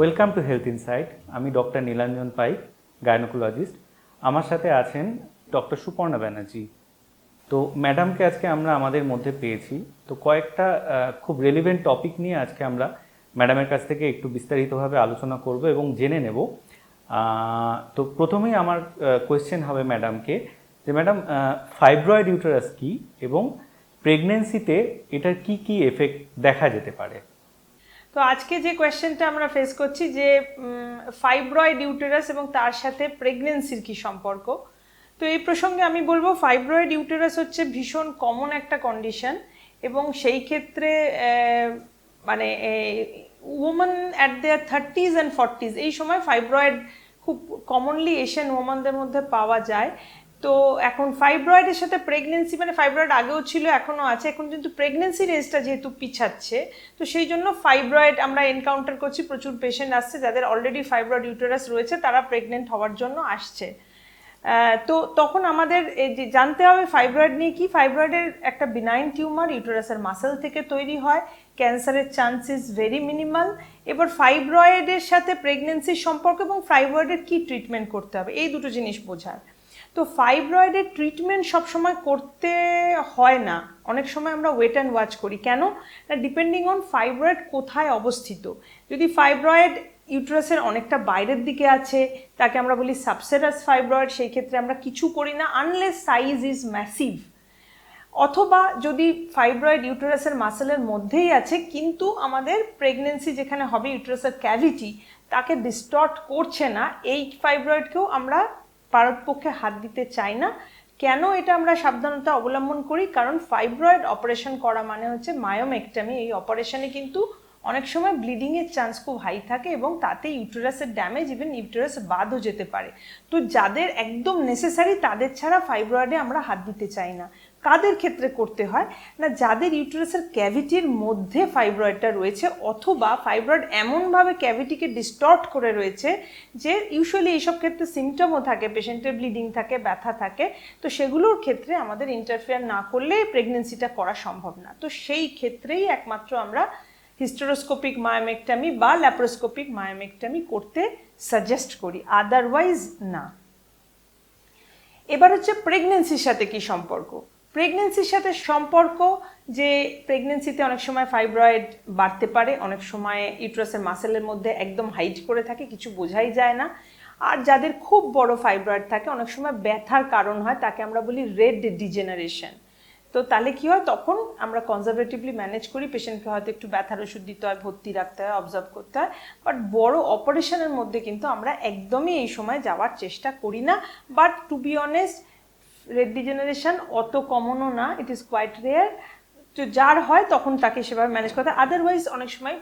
Welcome to health insight আমি doctor Nilanjan Paik gynaecologist আমার সাথে আছেন ডক্টর সুপর্ণা ব্যানার্জি তো ম্যাডামকে আজকে আমরা আমাদের মধ্যে পেয়েছি। তো কয়েকটা খুব রেলিভেন্ট টপিক নিয়ে আজকে আমরা ম্যাডামের কাছ থেকে একটু বিস্তারিতভাবে আলোচনা করব এবং জেনে নেব। তো প্রথমেই আমার কোয়েশ্চেন হবে ম্যাডামকে যে ম্যাডাম ফাইব্রয়েড ইউটারাস কী এবং প্রেগনেন্সিতে এটার কি কি এফেক্ট দেখা যেতে পারে? তো আজকে যে কোয়েশ্চেনটা আমরা ফেস করছি যে ফাইব্রয়েড ইউটেরাস এবং তার সাথে প্রেগনেন্সির কি সম্পর্ক? তো এই প্রসঙ্গে আমি বলব ফাইব্রয়েড ইউটেরাস হচ্ছে ভীষণ কমন একটা কন্ডিশন এবং সেই ক্ষেত্রে মানে women at their thirties and forties এই সময় ফাইব্রয়েড খুব কমনলি এশিয়ান ওমানদের মধ্যে পাওয়া যায়। তো এখন ফাইব্রয়েডের সাথে প্রেগনেন্সি মানে ফাইব্রয়েড আগেও ছিল, এখনও আছে। এখন কিন্তু প্রেগনেন্সি রেঞ্জটা যেহেতু পিছাচ্ছে, তো সেই জন্য ফাইব্রয়েড আমরা এনকাউন্টার করছি। প্রচুর পেশেন্ট আসছে যাদের অলরেডি ফাইব্রয়েড ইউটেরাস রয়েছে, তারা প্রেগনেন্ট হওয়ার জন্য আসছে। তো তখন আমাদের যে জানতে হবে ফাইব্রয়েড নিয়ে কি? ফাইব্রয়েডের একটা বিনাইন টিউমার ইউটেরাসের মাসেল থেকে তৈরি হয়। ক্যান্সারের চান্সেস ভেরি মিনিমাল এবার ফাইব্রয়েডের সাথে প্রেগনেন্সির সম্পর্ক এবং ফাইব্রয়েডের কি ট্রিটমেন্ট করতে হবে? এই দুটো জিনিস বোঝার। তো ফাইব্রয়েডের ট্রিটমেন্ট সবসময় করতে হয় না। অনেক সময় আমরা ওয়েট অ্যান্ড ওয়াচ করি। কেন? না ডিপেন্ডিং অন ফাইব্রয়েড কোথায় অবস্থিত। যদি ফাইব্রয়েড ইউট্রাসের অনেকটা বাইরের দিকে আছে, তাকে আমরা বলি সাবসেরাস ফাইব্রয়েড সেই ক্ষেত্রে আমরা কিছু করি না আনলেস সাইজ ইজ ম্যাসিভ অথবা যদি ফাইব্রয়েড ইউটেরাসের মাসেলের মধ্যেই আছে, কিন্তু আমাদের প্রেগনেন্সি যেখানে হবে, ইউটেরাসের ক্যাভিটি তাকে ডিস্টর্ট করছে না, এই ফাইব্রয়েডকেও আমরা পারতপক্ষে হাত দিতে চাই না। কেন এটা আমরা সাবধানতা অবলম্বন করি? কারণ ফাইব্রয়েড অপারেশন করা মানে হচ্ছে মায়োমেক্টামি এই অপারেশনে কিন্তু অনেক সময় ব্লিডিং এর চান্স খুব হাই থাকে এবং তাতে ইউটেরাসের ড্যামেজ ইভেন ইউটেরাস বাদও যেতে পারে। তো যাদের একদম নেসেসারি তাদের ছাড়া ফাইব্রয়েডে আমরা হাত দিতে চাই না। কাদের ক্ষেত্রে করতে হয়? না, যাদের ইউটেরাসের ক্যাভিটির মধ্যে ফাইব্রয়েডটা রয়েছে, অথবা ফাইব্রয়েড এমনভাবে ক্যাভিটিকে ডিস্টর্ট করে রয়েছে যে ইউজুয়ালি এইসব ক্ষেত্রে সিমটমও থাকে পেশেন্টের ব্লিডিং থাকে, ব্যথা থাকে, তো সেগুলোর ক্ষেত্রে আমাদের ইন্টারফেয়ার না করলে প্রেগনেন্সিটা করা সম্ভব না। তো সেই ক্ষেত্রেই একমাত্র আমরা হিস্টোরোস্কোপিক মায়োমেক্টামি বা ল্যাপ্রোস্কোপিক মায়োমেক্টামি করতে সাজেস্ট করি আদারওয়াইজ না। এবার হচ্ছে প্রেগনেন্সির সাথে কি সম্পর্ক? প্রেগনেন্সির সাথে সম্পর্ক যে প্রেগনেন্সিতে অনেক সময় ফাইব্রয়েড বাড়তে পারে, অনেক সময় ইউট্রাসের মাসেলের মধ্যে একদম হাইট করে থাকে, কিছু বোঝাই যায় না। আর যাদের খুব বড় ফাইব্রয়েড থাকে, অনেক সময় ব্যথার কারণ হয়, তাকে আমরা বলি রেড ডিজেনারেশন তো তাহলে কি হয়? তখন আমরা কনজারভেটিভলি ম্যানেজ করি পেশেন্টকে হয়তো একটু ব্যথার ওষুধ দিতে হয়, ভর্তি রাখতে হয় অবজার্ভ করতে হয় বাট বড় অপারেশনের মধ্যে কিন্তু আমরা একদমই এই সময় যাওয়ার চেষ্টা করি না but to be honest red degeneration অত কমনও না ইট ইজ কোয়াইট রেয়ার তো যার হয় তখন তাকে সেভাবে ম্যানেজ করতে আদারওয়াইজ অনেক সময়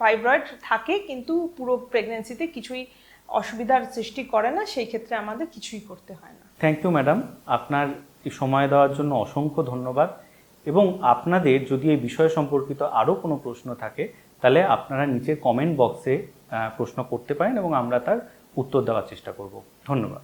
ফাইব্রয়েড থাকে, কিন্তু পুরো প্রেগনেন্সিতে কিছুই অসুবিধার সৃষ্টি করে না, সেই ক্ষেত্রে আমাদের কিছুই করতে হয় না। থ্যাংক ইউ ম্যাডাম আপনার সময় দেওয়ার জন্য অসংখ্য ধন্যবাদ। এবং আপনাদের যদি এই বিষয় সম্পর্কিত আরও কোনো প্রশ্ন থাকে, তাহলে আপনারা নিচের কমেন্ট বক্সে প্রশ্ন করতে পারেন এবং আমরা তার উত্তর দেওয়ার চেষ্টা করব। ধন্যবাদ।